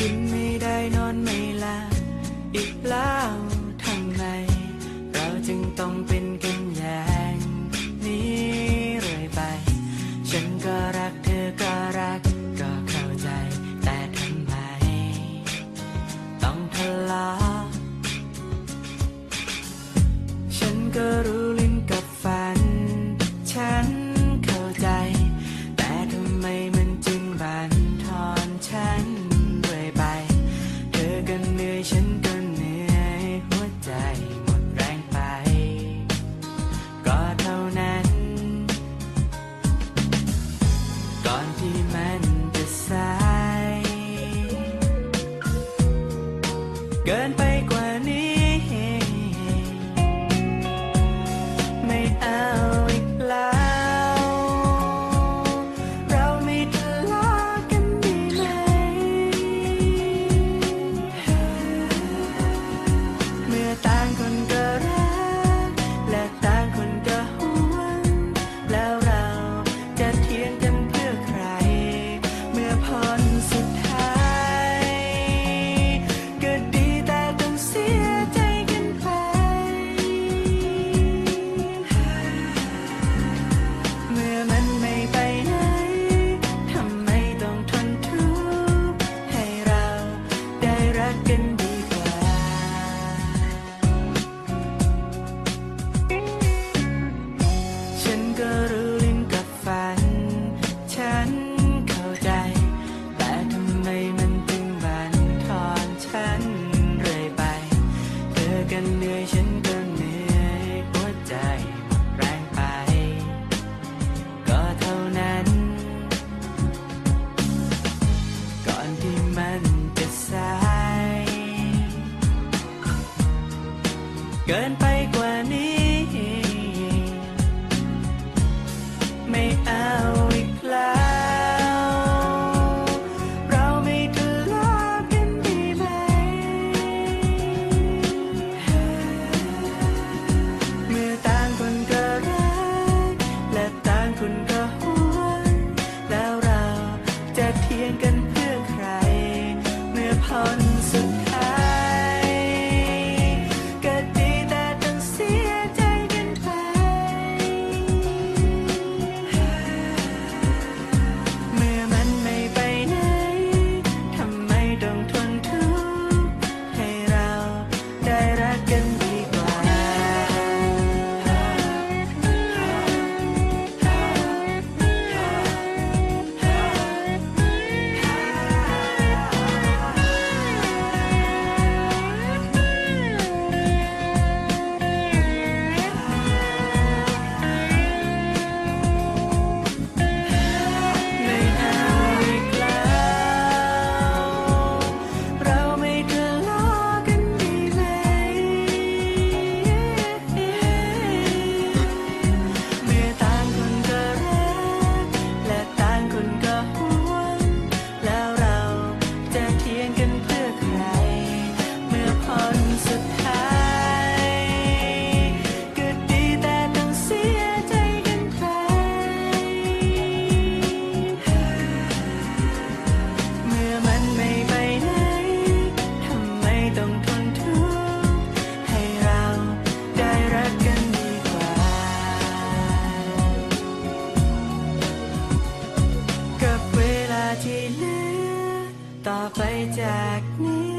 กินไม่ได้นอนไม่หลับอีกแล้วทำไม เราจึงต้องเป็นกันอย่างนี้เรื่อยไป ฉันก็รักเธอก็รักก็เข้าใจ แต่ทำไม ต้องทะเลาะฉันก็รู้ เกิ สเกินไป ต่อไปจากนี้